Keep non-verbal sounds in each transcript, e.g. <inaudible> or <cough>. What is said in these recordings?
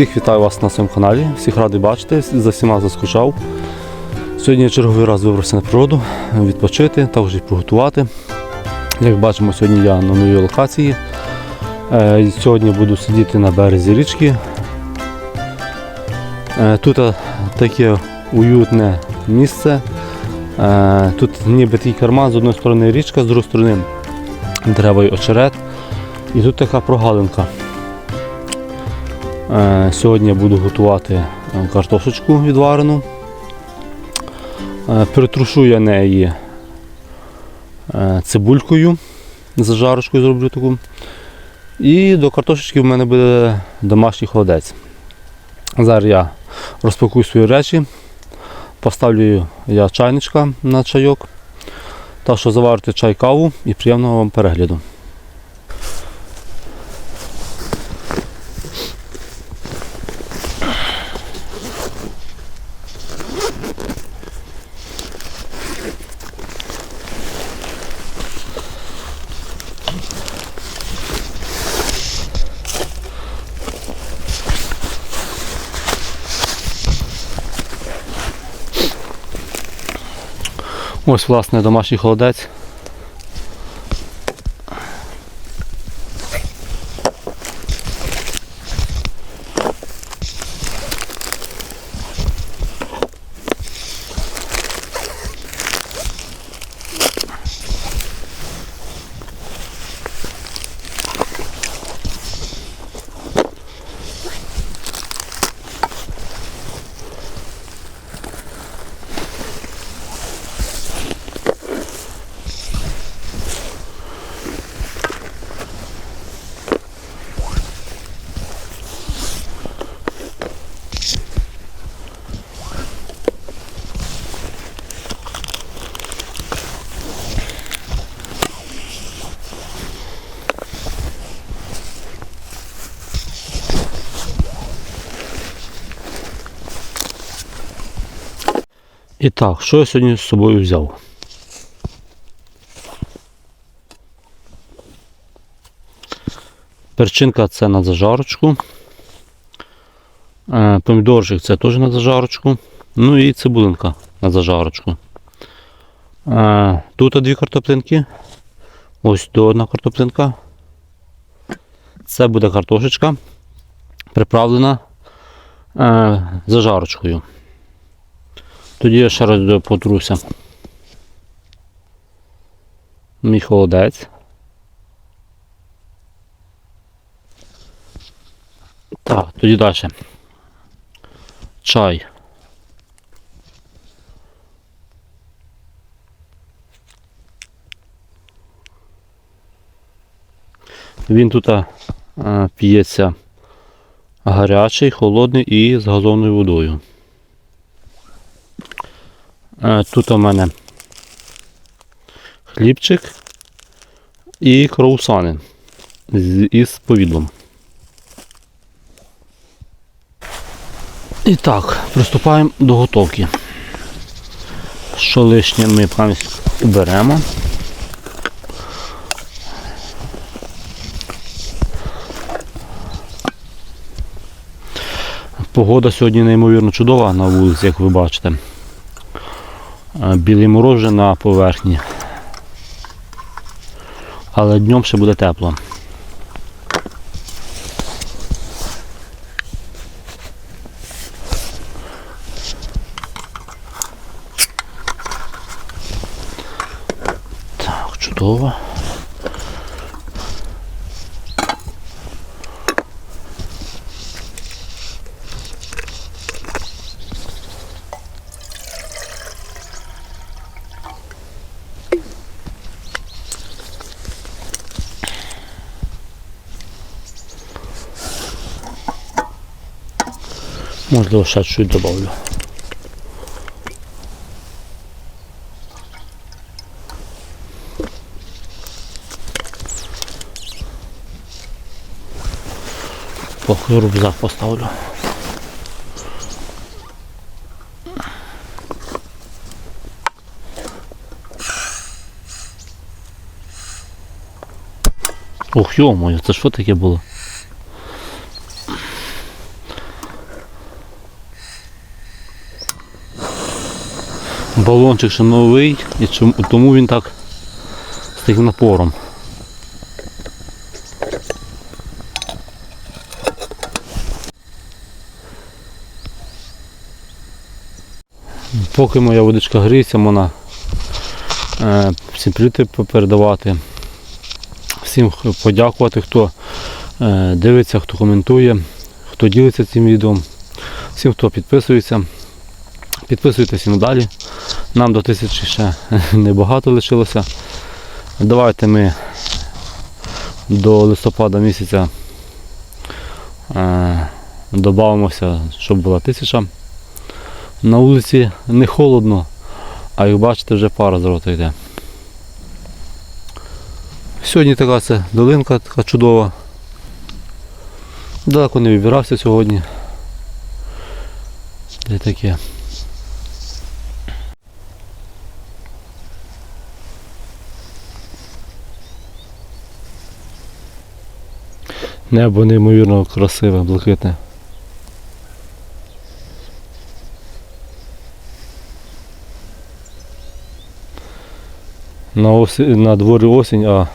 Всіх вітаю вас на своєму каналі, всіх радий бачити, за всіма заскучав. Сьогодні я черговий раз вибрався на природу, відпочити, також і приготувати. Як бачимо, сьогодні я на новій локації. Е, Сьогодні буду сидіти на березі річки. Е, Тут таке уютне місце. Е, Тут ніби такий карман, з однієї сторони річка, з іншої сторони дерева і очерет. І тут така прогалинка. Е, Сьогодні я буду готувати е, картошечку відварену. Е, Притрушу я неї цибулькою, зажарочкою зроблю таку. І до картошечки в мене буде домашній холодець. Зараз я розпакую свої речі, поставлю я чайничка на чайок. Так що заварити чай каву і приємного вам перегляду. Ось власне домашній холодець. І так, що я сьогодні з собою взяв? Перчинка це на зажарочку. Е, Помідорчик це теж на зажарочку. Ну і цибулинка на зажарочку. Е, Тут дві картоплинки. Ось до одна картоплинка. Це буде картошечка, приправлена е, зажарочкою. Тоді я ще раз потруся. Мій холодець. Так, тоді далі. Чай. Він тут а, п'ється гарячий, холодний і з газовною водою. Е, Тут у мене хлібчик і кроусани із повідлом. І так, приступаємо до готовки. Що лишнє ми пам'ять беремо. Погода сьогодні неймовірно чудова на вулиці, як ви бачите. Е, мороже на поверхні. Але днем ще буде тепло. Так, чудово. Можливо, ще чуть добавлю. Поки рюкзак поставлю. Ох, йо-моє, це що таке було? Балончик ще новий, і тому він так з таким напором. Поки моя водичка гріється, можна е, всім привіти передавати. Всім подякувати, хто е, дивиться, хто коментує, хто ділиться цим відео, всім, хто підписується. Підписуйтесь і надалі. Нам до тисячі ще <laughs> небагато лишилося. Давайте ми до листопада місяця е, додамо,ся, щоб була тисяча. На вулиці не холодно, а як бачите, вже пара з рота йде. Сьогодні така це долинка така чудова. Далеко не вибирався сьогодні. Де таке. Небо неймовірно красиве, блакитне. На, осі... на дворі осінь, а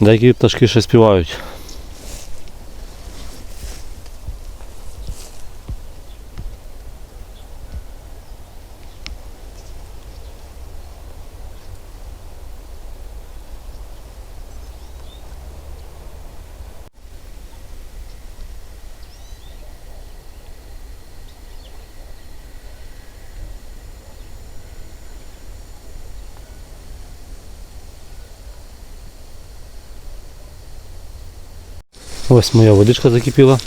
деякі пташки ще співають. Ось моя водичка закипіла.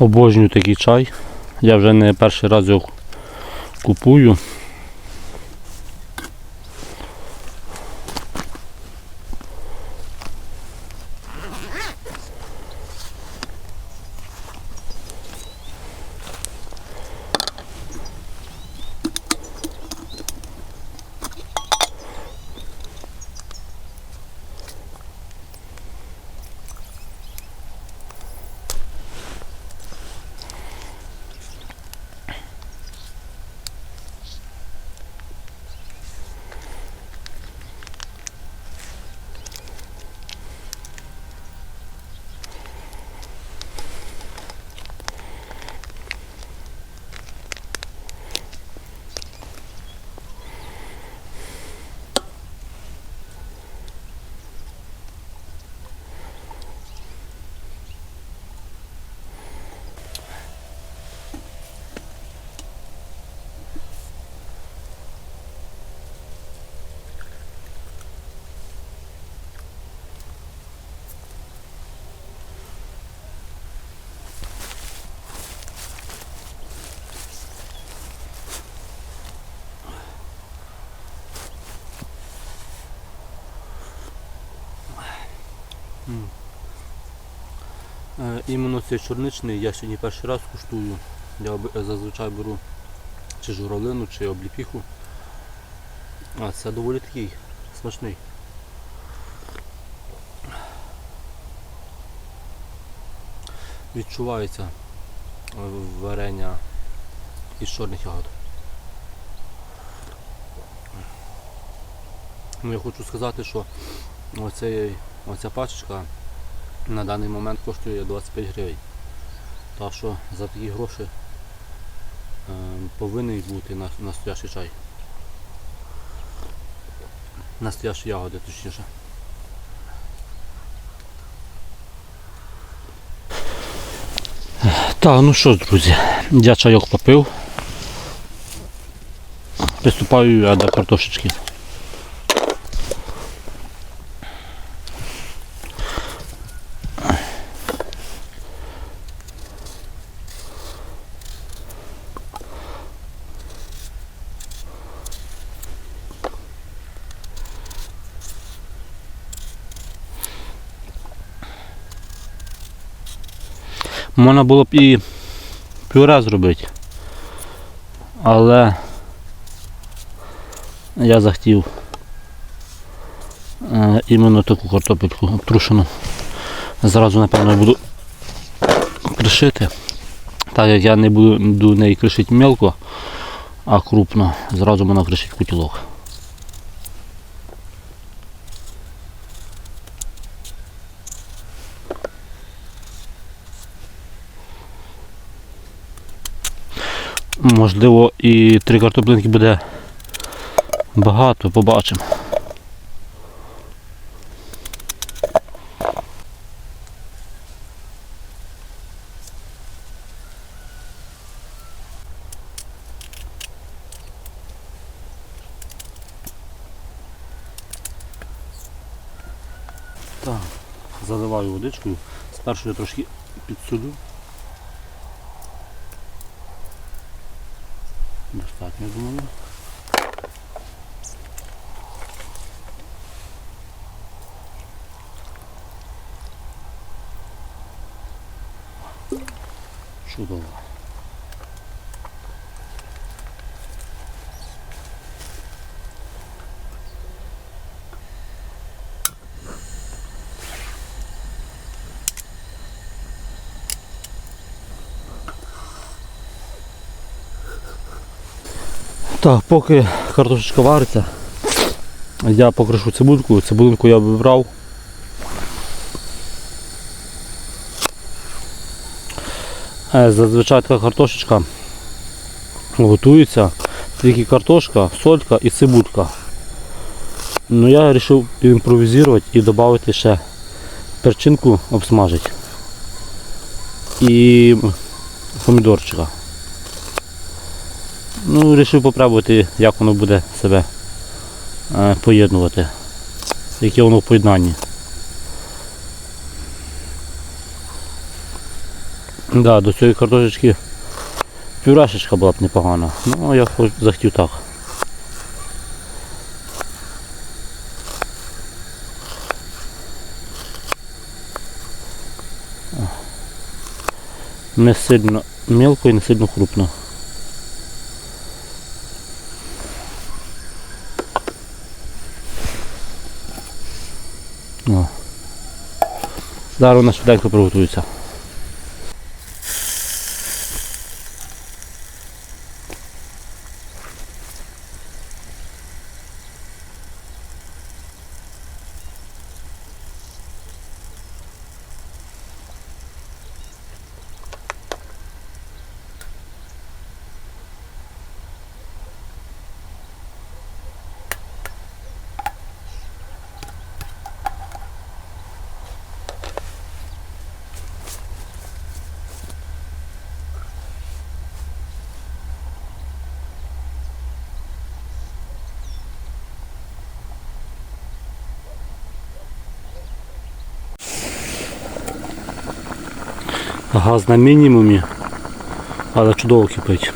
Обожнюю такий чай. Я вже не перший раз його купую. Іменно цей чорничний я сьогодні перший раз куштую. Я зазвичай беру чи журавлину, чи обліпіху. А це доволі такий смачний. Відчувається е, варення із чорних ягод. Ну, я хочу сказати, що оцей, оця пачечка на даний момент коштує 25 гривень. Так що за такі гроші е, повинен бути на- настоящий чай. Настоящі ягоди, точніше. Так, ну що друзі, я чайок попив. Приступаю я до картошечки. Можна було б і пюре зробити. Але я захотів Е, іменно таку картопельку обтрушену. Зразу, напевно, буду кришити. Так як я не буду неї кришити мелко, а крупно, зразу можна кришити кутілок. Можливо, і три картоплинки буде багато, побачимо. Так, заливаю водичкою. Спершу я трошки підсолю. Достатньо, думаю. Чудово. Так, поки картошечка вариться, я покришу цибульку. Цибулинку я вибрав. Е, Зазвичай така картошечка готується. Тільки картошка, солька і цибулька. Ну я вирішив імпровізувати і додати ще перчинку обсмажити. І помідорчика. Ну, вирішив попробувати, як воно буде себе е, поєднувати. Яке воно в поєднанні. Да, до цієї картошечки пюрешечка була б непогана. Ну, я хоч захотів так. Не сильно мелко і не сильно крупно. Зараз вона швиденько приготується. Газ на мінімумі, але чудово кипить.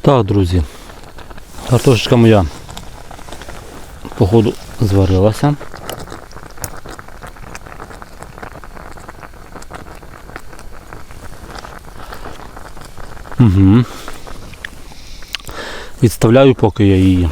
Так, друзі, картошечка моя походу зварилася. Угу. Відставляю поки я її.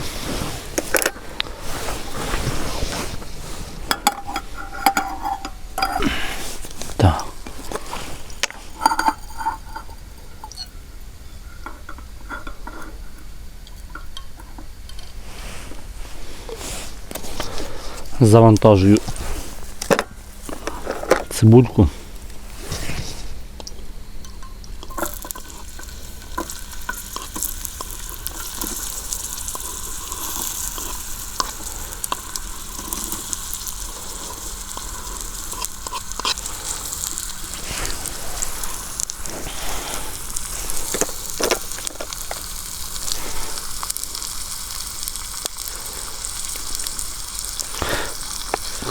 Завантажую цибульку.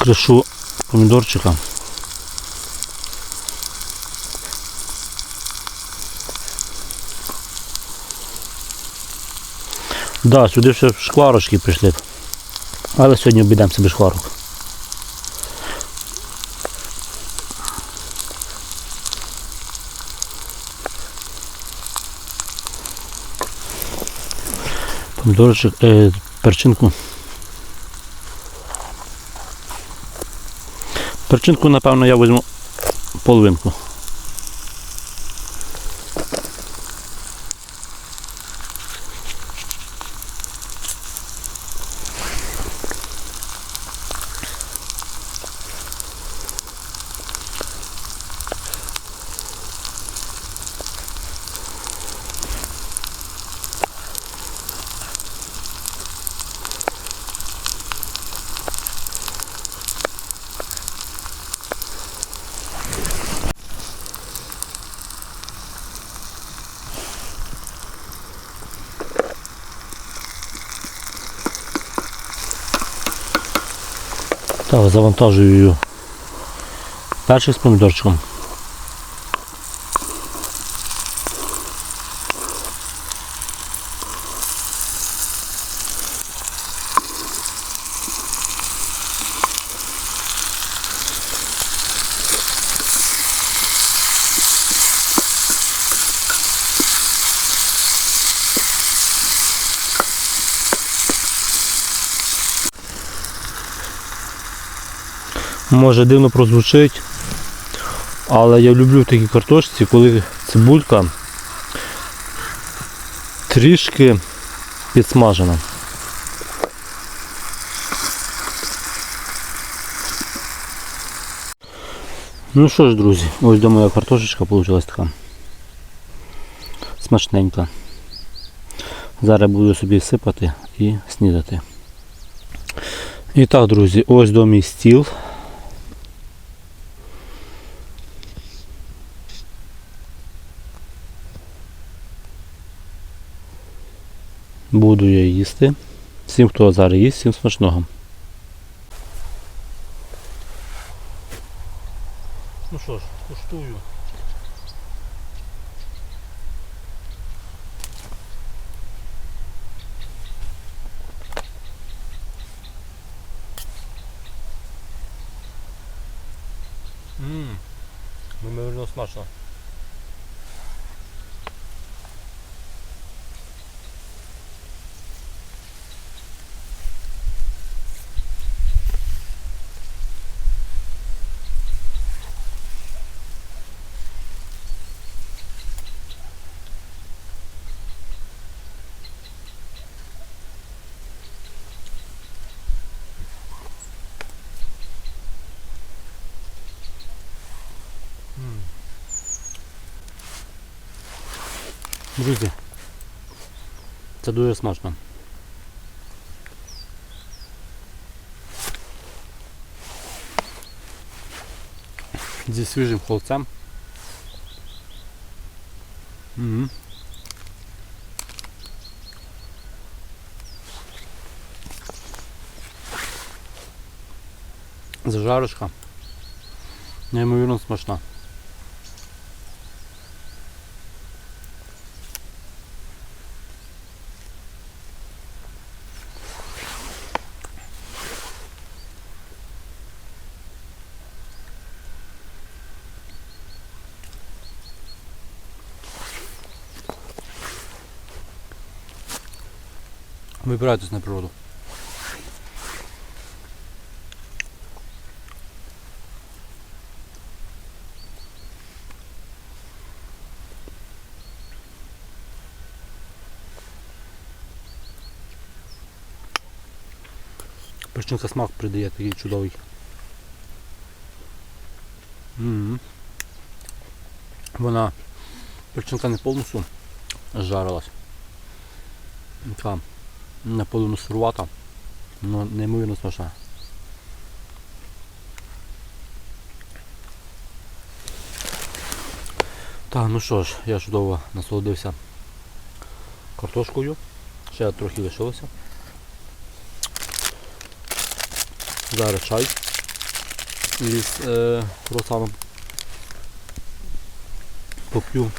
Кришу помідорчика. Да, сюди ще шкварочки прийшли. Але сьогодні обійдемося без шкварок. Помідорчик, е, перчинку. Перчинку, напевно, я візьму половинку. Завантажую перший з помідорчиком. Може дивно прозвучить, але я люблю в такій картошці, коли цибулька трішки підсмажена. Ну що ж, друзі, ось до моя картошечка вийшла така. Смачненька. Зараз буду собі сипати і снідати. І так, друзі, ось до мій стіл. Буду я їсти. Всім, хто зараз їсть, всім смачного. Ну що ж, куштую. Ммм, неймовірно смачно. Друзі, це дуже смачно. Зі свіжим холодцем. Угу. Зажарочка. Неймовірно смачна. Вибирайтесь на природу. Перчинка смак придає такий чудовий. М-м. Вона перчинка не повністю жарилась. Така наполовину сирувата, але неймовірно смачна. Так, ну що ж, я чудово насолодився картошкою. Ще трохи лишилося. Зараз чай із е, круасаном поп'ю.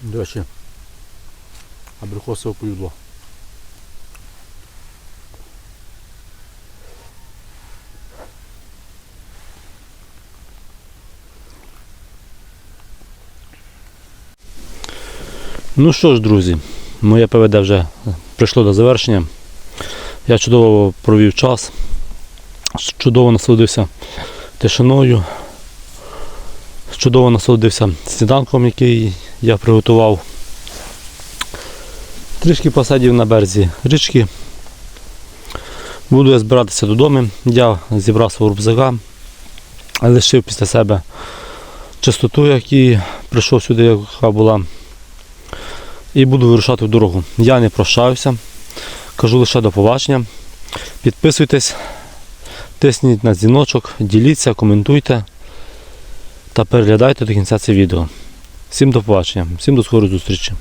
До речі, абрикосове полюдло. Ну що ж, друзі, моє ПВД вже прийшло до завершення. Я чудово провів час, чудово насолодився тишиною, чудово насолодився сніданком, який я приготував. Трішки посадів на березі річки. Буду я збиратися додому. Я зібрав свого рюкзака, лишив після себе чистоту, який прийшов сюди, яка була. І буду вирушати в дорогу. Я не прощаюся. Кажу лише до побачення. Підписуйтесь, тисніть на дзвіночок, діліться, коментуйте та переглядайте до кінця це відео. Всім до побачення, всім до скорої зустрічі.